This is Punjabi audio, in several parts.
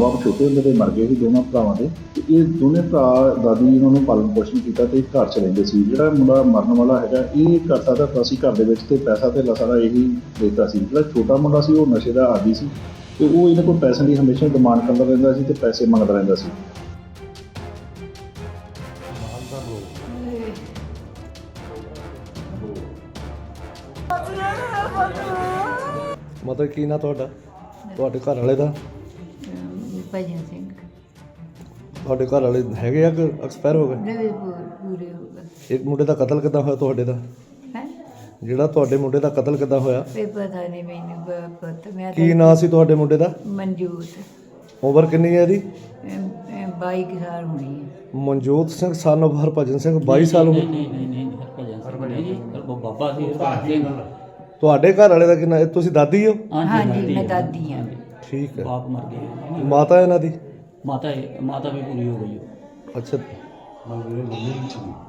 ਬਾਪ ਛੋਟੇ ਹੁੰਦੇ ਤੇ ਮਰ ਗਏ ਸੀ ਦੋਨਾਂ ਭਰਾਵਾਂ ਦੇ। ਤੇ ਇਹ ਦੋਨੇ ਭਰਾ ਦਾਦੀ ਇਹਨਾਂ ਨੂੰ ਪਾਲਣ ਪੋਸ਼ਣ ਕੀਤਾ ਤੇ ਘਰ ਚ ਰਹਿੰਦੇ ਸੀ। ਜਿਹੜਾ ਮੁੰਡਾ ਮਰਨ ਵਾਲਾ ਹੈਗਾ, ਇਹ ਘਰ ਦਾ ਸੀ ਘਰ ਦੇ ਵਿੱਚ ਤੇ ਪੈਸਾ ਤੇ ਸਾਰਾ ਇਹੀ ਦੇਖਦਾ ਸੀ। ਜਿਹੜਾ ਛੋਟਾ ਮੁੰਡਾ ਸੀ, ਉਹ ਨਸ਼ੇ ਦਾ ਆਦੀ ਸੀ ਤੇ ਉਹ ਇਹਨਾਂ ਕੋਲ ਪੈਸੇ ਦੀ ਹਮੇਸ਼ਾ ਡਿਮਾਂਡ ਕਰਦਾ ਰਹਿੰਦਾ ਸੀ ਤੇ ਪੈਸੇ ਮੰਗਦਾ ਰਹਿੰਦਾ ਸੀ। ਮਤਲਬ ਕੀ ਨਾ ਤੁਹਾਡਾ? ਤੁਹਾਡੇ ਘਰ ਵਾਲੇ ਦਾ? ਭਜਨ ਸਿੰਘ। ਤੁਹਾਡੇ ਘਰ ਵਾਲੇ ਹੈਗੇ ਆ ਕਿ ਐਕਸਪਾਇਰ ਹੋ ਗਏ? ਨਵੇਂ ਪੂਰੇ ਹੋ ਗਏ। ਇੱਕ ਮੁੰਡੇ ਦਾ ਕਤਲ ਕਿੱਦਾਂ ਹੋਇਆ ਤੁਹਾਡੇ ਦਾ? ਹੈ? ਜਿਹੜਾ ਤੁਹਾਡੇ ਮੁੰਡੇ ਦਾ ਕਤਲ ਕਿੱਦਾਂ ਹੋਇਆ? ਇਹ ਪਤਾ ਨਹੀਂ ਮੈਨੂੰ ਪ- ਪਤਾ ਮੈਂ ਕੀ ਨਾਂ ਸੀ ਤੁਹਾਡੇ ਮੁੰਡੇ ਦਾ? ਮਨਜੂਤ। ਉਮਰ ਕਿੰਨੀ ਹੈ ਇਹਦੀ? ਅਮ, ਅਮ, 22 ਸਾਲ ਹੋਣੀ ਹੈ। ਮਨਜੋਤ ਸਿੰਘ ਸਨ of ਹਰਭਜਨ ਸਿੰਘ 22 ਸਾਲ ਉਮਰ? ਨਹੀਂ ਨਹੀਂ ਨਹੀਂ ਹਰਭਜਨ ਸਿੰਘ ਨਹੀਂ ਜੀ ਉਹ ਬਾਬਾ ਸੀ ਹਰਭਜਨ ਸਿੰਘ ਤੁਹਾਡੇ ਘਰ ਵਾਲੇ ਦਾ ਕਿੰਨਾ ਇਹ ਤੁਸੀਂ ਦਾਦੀ ਹੋ? ਹਾਂਜੀ ਮੈਂ ਦਾਦੀ ਹਾਂ। ਠੀਕ ਹੈ। ਬਾਪ ਮਰ ਗਏ। ਮਾਤਾ ਇਹਨਾਂ ਦੀ? ਮਾਤਾ ਮਾਤਾ ਵੀ ਪੂਰੀ ਹੋ ਗਈ। ਅੱਛਾ।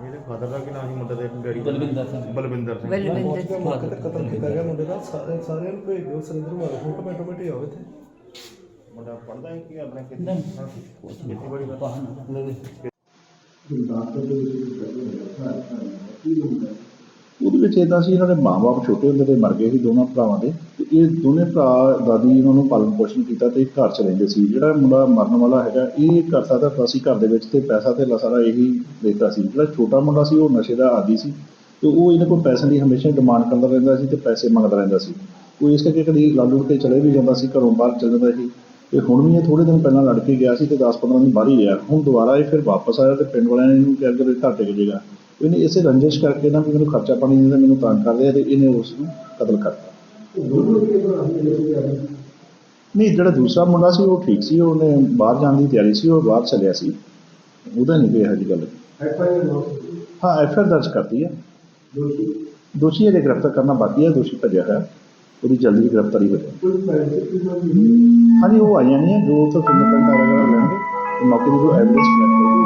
ਮੇਰੇ ਫਾਦਰ ਦਾ ਕੀ ਨਾਮ ਸੀ ਮੁੰਡੇ ਦੇ? ਡੈਡੀ ਦਾ? ਬਲਵਿੰਦਰ ਸਿੰਘ। ਬਲਵਿੰਦਰ ਸਿੰਘ। ਬਲਵਿੰਦਰ ਸਿੰਘ ਕਤਲ ਕੀਤਾ ਗਿਆ ਮੁੰਡੇ ਦਾ? ਸਾਰਿਆਂ ਨੂੰ ਭੇਜ ਦਿਓ ਸੁਰਿੰਦਰ ਮਾਰੋ। ਫੋਟੋ ਮੈਟੋ ਮੈਟੇ ਆਵੇ ਤੇ ਮੁੰਡਾ ਪੜਦਾ ਹੈ ਕਿ ਆਪਣੇ ਕਿਤੇ ਨਹੀਂ। ਖੇਤੀਬਾੜੀ ਦਾ। ਪਾਹਨ ਉਹਦੇ ਵਿੱਚ ਇਦਾਂ ਸੀ, ਇਹਨਾਂ ਦੇ ਮਾਪੇ ਛੋਟੇ ਹੁੰਦੇ ਤੇ ਮਰ ਗਏ ਸੀ ਦੋਨਾਂ ਭਰਾਵਾਂ ਦੇ। ਤੇ ਇਹ ਦੋਨੇ ਭਰਾ ਦਾਦੀ ਇਹਨਾਂ ਨੂੰ ਪਾਲਣ ਪੋਸ਼ਣ ਕੀਤਾ ਤੇ ਘਰ ਚ ਰਹਿੰਦੇ ਸੀ। ਜਿਹੜਾ ਮੁੰਡਾ ਮਰਨ ਵਾਲਾ ਹੈਗਾ, ਇਹ ਘਰ ਦਾ ਸੀ ਘਰ ਦੇ ਵਿੱਚ ਤੇ ਪੈਸਾ ਤੇ ਸਾਰਾ ਇਹੀ ਦੇਖਦਾ ਸੀ। ਜਿਹੜਾ ਛੋਟਾ ਮੁੰਡਾ ਸੀ, ਉਹ ਨਸ਼ੇ ਦਾ ਆਦੀ ਸੀ ਤੇ ਉਹ ਇਹਨਾਂ ਕੋਲ ਪੈਸੇ ਦੀ ਹਮੇਸ਼ਾ ਡਿਮਾਂਡ ਕਰਦਾ ਰਹਿੰਦਾ ਸੀ ਤੇ ਪੈਸੇ ਮੰਗਦਾ ਰਹਿੰਦਾ ਸੀ। ਉਹ ਇਸ ਕਰਕੇ ਕਦੀ ਲਾਲੂ ਤੇ ਚਲੇ ਵੀ ਜਾਂਦਾ ਸੀ, ਘਰੋਂ ਬਾਹਰ ਚਲ ਜਾਂਦਾ ਸੀ। ਤੇ ਹੁਣ ਵੀ ਇਹ ਥੋੜੇ ਦਿਨ ਪਹਿਲਾਂ ਲੜ ਕੇ ਗਿਆ ਸੀ ਤੇ 10-15 ਦਿਨ ਬਾਹਰ ਹੀ ਰਿਹਾ। ਹੁਣ ਦੁਬਾਰਾ ਇਹ ਫਿਰ ਵਾਪਸ ਆਇਆ ਤੇ ਪਿੰਡ ਵਾਲਿਆਂ ਨੇ ਇਹਨੂੰ ਕਿਹਾ ਕਿ ਘਰ ਟਿਕ ਜਾਏਗਾ ਇਹਨੇ ਇਸੇ ਰੰਜਿਸ਼ ਕਰਕੇ ਨਾ ਵੀ ਮੈਨੂੰ ਖਰਚਾ ਪਾਣੀ ਨਹੀਂ ਦਿੰਦਾ, ਮੈਨੂੰ ਤੰਗ ਕਰਦੇ ਆ ਤੇ ਇਹਨੇ ਉਸ ਨੂੰ ਕਤਲ ਕਰਤਾ। ਨਹੀਂ, ਜਿਹੜਾ ਦੂਸਰਾ ਮੁੰਡਾ ਸੀ, ਉਹ ਠੀਕ ਸੀ, ਉਹਨੇ ਬਾਹਰ ਜਾਣ ਦੀ ਤਿਆਰੀ ਸੀ, ਉਹ ਬਾਹਰ ਚਲਿਆ ਸੀ। ਉਹਦਾ ਨਹੀਂ ਕੋਈ ਇਹੋ ਜਿਹੀ ਗੱਲ। ਹਾਂ, ਐਫ ਆਰ ਦਰਜ ਕਰਤੀ ਹੈ ਦੋਸ਼ੀ ਅਜੇ ਗ੍ਰਿਫਤਾਰ ਕਰਨਾ ਬਾਕੀ ਹੈ ਦੋਸ਼ੀ ਭੱਜਿਆ ਹੈ ਉਹਦੀ ਜਲਦੀ ਗ੍ਰਿਫਤਾਰੀ ਹੋ ਜਾਏ। ਹਾਂਜੀ, ਉਹ ਆਈਆਂ ਨਹੀਂ ਹੈ ਜੋ ਉੱਥੇ ਫਿੰਗਰਪ੍ਰਿੰਟ ਵਗੈਰਾ ਲੈਣਗੇ। ਮੌਕੇ ਦੀ ਜੋ ਐਵੀਡੈਂਸ ਕਲੈਕਟ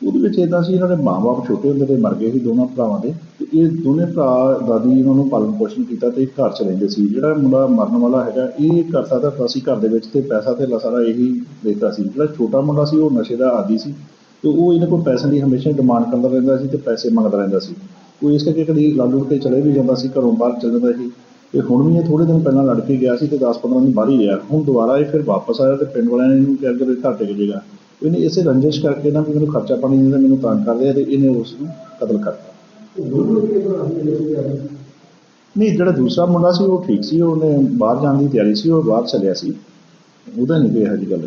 ਉਹਦੇ ਵਿੱਚ ਇਦਾਂ ਸੀ, ਇਹਨਾਂ ਦੇ ਮਾਪੇ ਛੋਟੇ ਹੁੰਦੇ ਤੇ ਮਰ ਗਏ ਸੀ ਦੋਨਾਂ ਭਰਾਵਾਂ ਦੇ। ਤੇ ਇਹ ਦੋਨੇ ਭਰਾ ਦਾਦੀ ਇਹਨਾਂ ਨੂੰ ਪਾਲਣ ਪੋਸ਼ਣ ਕੀਤਾ ਤੇ ਘਰ ਚ ਰਹਿੰਦੇ ਸੀ। ਜਿਹੜਾ ਮੁੰਡਾ ਮਰਨ ਵਾਲਾ ਹੈਗਾ, ਇਹ ਘਰ ਦਾ ਸੀ ਘਰ ਦੇ ਵਿੱਚ ਤੇ ਪੈਸਾ ਤੇ ਸਾਰਾ ਇਹੀ ਦੇਖਦਾ ਸੀ। ਜਿਹੜਾ ਛੋਟਾ ਮੁੰਡਾ ਸੀ, ਉਹ ਨਸ਼ੇ ਦਾ ਆਦੀ ਸੀ ਤੇ ਉਹ ਇਹਨਾਂ ਕੋਲ ਪੈਸੇ ਦੀ ਹਮੇਸ਼ਾ ਡਿਮਾਂਡ ਕਰਦਾ ਰਹਿੰਦਾ ਸੀ ਤੇ ਪੈਸੇ ਮੰਗਦਾ ਰਹਿੰਦਾ ਸੀ। ਉਹ ਇਸ ਕਰਕੇ ਕਦੀ ਲਾਲੂ ਤੇ ਚਲੇ ਵੀ ਜਾਂਦਾ ਸੀ, ਘਰੋਂ ਬਾਹਰ ਚਲ ਜਾਂਦਾ ਸੀ। ਤੇ ਹੁਣ ਵੀ ਇਹ ਥੋੜੇ ਦਿਨ ਪਹਿਲਾਂ ਲੜ ਕੇ ਗਿਆ ਸੀ ਤੇ 10-15 ਦਿਨ ਬਾਹਰ ਹੀ ਰਿਹਾ। ਹੁਣ ਦੁਬਾਰਾ ਇਹ ਫਿਰ ਵਾਪਸ ਆਇਆ ਤੇ ਪਿੰਡ ਵਾਲਿਆਂ ਨੇ ਇਹਨੂੰ ਕਿਹਾ ਕਿ ਘਰ ਟਿਕ ਜਾਏਗਾ। ਇਹਨੇ ਇਸੇ ਰੰਜਿਸ਼ ਕਰਕੇ ਨਾ ਵੀ ਮੈਨੂੰ ਖਰਚਾ ਪਾਣੀ ਨਹੀਂ ਮੈਨੂੰ ਤੰਗ ਕਰਦੇ ਆ ਤੇ ਇਹਨੇ ਉਸ ਨੂੰ ਕਤਲ ਕਰਤਾ ਨਹੀਂ, ਜਿਹੜਾ ਦੂਸਰਾ ਮੁੰਡਾ ਸੀ ਉਹ ਠੀਕ ਸੀ, ਉਹਨੇ ਬਾਹਰ ਜਾਣ ਦੀ ਤਿਆਰੀ ਸੀ, ਉਹ ਬਾਹਰ ਚੱਲਿਆ ਸੀ। ਉਹਦਾ ਨਹੀਂ ਕੋਈ ਇਹੋ ਜਿਹੀ ਗੱਲ।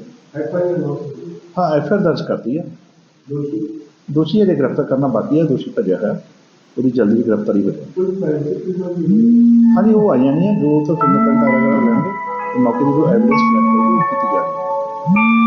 ਹਾਂ, ਐਫ ਆਰ ਦਰਜ ਕਰਤੀ ਹੈ। ਦੋਸ਼ੀ? ਅਜੇ ਗ੍ਰਿਫਤਾਰ ਕਰਨਾ ਬਾਕੀ ਹੈ, ਦੋਸ਼ੀ ਭੱਜਿਆ ਹੈ ਉਹਦੀ ਜਲਦੀ ਗ੍ਰਿਫਤਾਰੀ ਹੋ ਜਾਏ ਹਾਂਜੀ ਉਹ ਆਈਆਂ ਨਹੀਂ ਹੈ ਜੋ ਉੱਥੇ ਫਿੰਗਰਪ੍ਰਿੰਟ ਵਗੈਰਾ ਲੈਣਗੇ ਤੇ ਮੌਕੇ ਦੀ ਜੋ ਐਵੀਡੈਂਸ ਕਲੈਕਟ ਕੀਤੀ ਜਾਏਗੀ